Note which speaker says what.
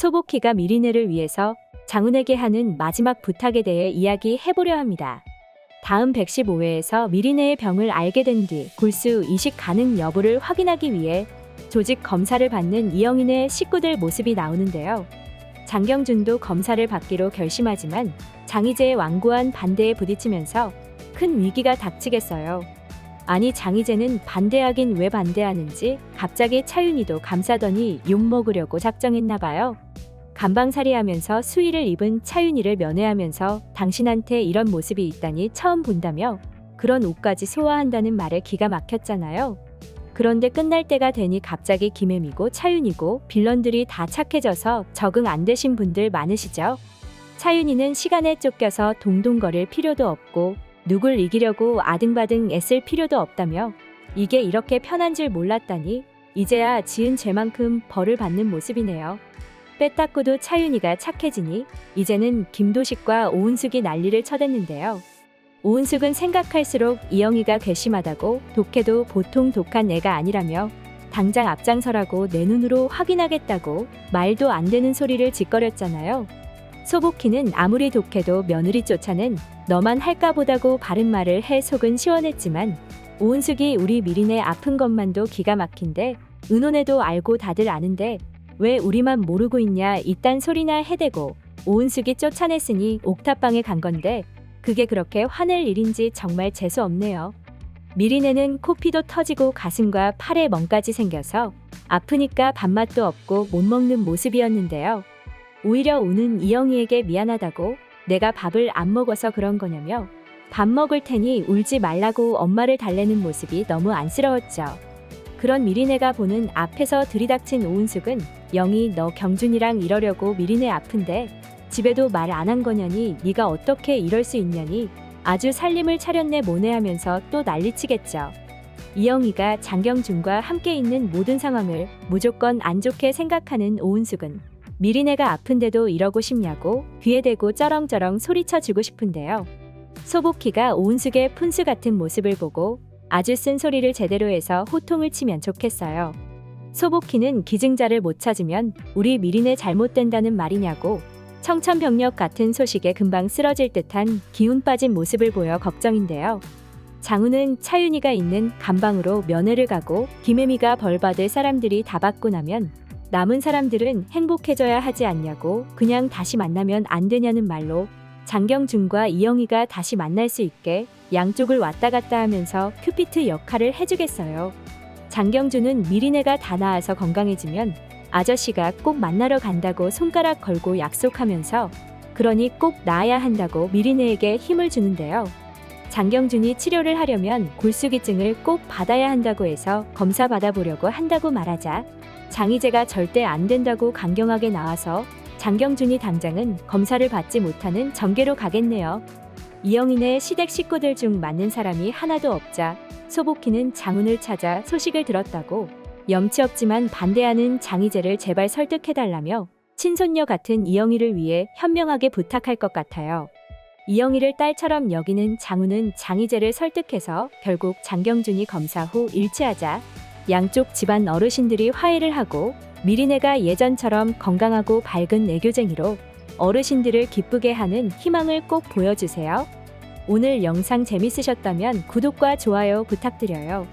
Speaker 1: 소복희가 미리네를 위해서 장훈에게 하는 마지막 부탁에 대해 이야기해보려 합니다. 다음 115회에서 미리네의 병을 알게 된 뒤 골수 이식 가능 여부를 확인하기 위해 조직 검사를 받는 이영인의 식구들 모습이 나오는데요. 장경준도 검사를 받기로 결심하지만 장희재의 완고한 반대에 부딪히면서 큰 위기가 닥치겠어요. 아니 장희재는 반대하긴 왜 반대하는지 갑자기 차윤희도 감싸더니 욕먹으려고 작정했나 봐요. 간방살이하면서 수의를 입은 차윤희를 면회하면서 당신한테 이런 모습이 있다니 처음 본다며 그런 옷까지 소화한다는 말에 기가 막혔잖아요. 그런데 끝날 때가 되니 갑자기 김혜미고 차윤이고 빌런들이 다 착해져서 적응 안 되신 분들 많으시죠? 차윤이는 시간에 쫓겨서 동동거릴 필요도 없고 누굴 이기려고 아등바등 애쓸 필요도 없다며 이게 이렇게 편한 줄 몰랐다니 이제야 지은 죄만큼 벌을 받는 모습이네요. 빼닦고도 차윤이가 착해지니 이제는 김도식과 오은숙이 난리를 쳐댔는데요. 오은숙은 생각할수록 이영희가 괘씸하다고 독해도 보통 독한 애가 아니라며 당장 앞장서라고 내 눈으로 확인하겠다고 말도 안 되는 소리를 짓거렸잖아요. 소복희는 아무리 독해도 며느리 쫓아는 너만 할까 보다고 바른 말을 해 속은 시원했지만 오은숙이 우리 미린의 아픈 것만도 기가 막힌데 은혼에도 알고 다들 아는데 왜 우리만 모르고 있냐 이딴 소리나 해대고 오은숙이 쫓아냈으니 옥탑방에 간 건데 그게 그렇게 화낼 일인지 정말 재수 없네요. 미리네는 코피도 터지고 가슴과 팔에 멍까지 생겨서 아프니까 밥맛도 없고 못 먹는 모습이었는데요. 오히려 우는 이영희에게 미안하다고 내가 밥을 안 먹어서 그런 거냐며 밥 먹을 테니 울지 말라고 엄마를 달래는 모습이 너무 안쓰러웠죠. 그런 미리네가 보는 앞에서 들이닥친 오은숙은 영희 너 경준이랑 이러려고 미리네 아픈데 집에도 말 안 한 거냐니 네가 어떻게 이럴 수 있냐니 아주 살림을 차렸네 뭐네 하면서 또 난리치겠죠. 이영희가 장경준과 함께 있는 모든 상황을 무조건 안 좋게 생각하는 오은숙은 미리네가 아픈데도 이러고 싶냐고 귀에 대고 쩌렁쩌렁 소리쳐 주고 싶은데요. 소복희가 오은숙의 푼수 같은 모습을 보고 아주 쓴 소리를 제대로 해서 호통을 치면 좋겠어요. 소복희는 기증자를 못 찾으면 우리 미린의 잘못된다는 말이냐고 청천벽력 같은 소식에 금방 쓰러질 듯한 기운 빠진 모습을 보여 걱정인데요. 장우는 차윤희가 있는 감방으로 면회를 가고 김혜미가 벌받을 사람들이 다 받고 나면 남은 사람들은 행복해져야 하지 않냐고 그냥 다시 만나면 안 되냐는 말로 장경준과 이영희가 다시 만날 수 있게 양쪽을 왔다 갔다 하면서 큐피트 역할을 해주겠어요. 장경준은 미리네가 다 나아서 건강해지면 아저씨가 꼭 만나러 간다고 손가락 걸고 약속하면서 그러니 꼭 나아야 한다고 미리네에게 힘을 주는데요. 장경준이 치료를 하려면 골수기증을 꼭 받아야 한다고 해서 검사 받아보려고 한다고 말하자 장희재가 절대 안 된다고 강경하게 나와서 장경준이 당장은 검사를 받지 못하는 전개로 가겠네요. 이영인의 시댁 식구들 중 맞는 사람이 하나도 없자 소복희는 장훈을 찾아 소식을 들었다고 염치 없지만 반대하는 장희재를 제발 설득해달라며 친손녀 같은 이영희를 위해 현명하게 부탁할 것 같아요. 이영희를 딸처럼 여기는 장훈은 장희재를 설득해서 결국 장경준이 검사 후 일치하자 양쪽 집안 어르신들이 화해를 하고 미리네가 예전처럼 건강하고 밝은 애교쟁이로 어르신들을 기쁘게 하는 희망을 꼭 보여주세요. 오늘 영상 재밌으셨다면 구독과 좋아요 부탁드려요.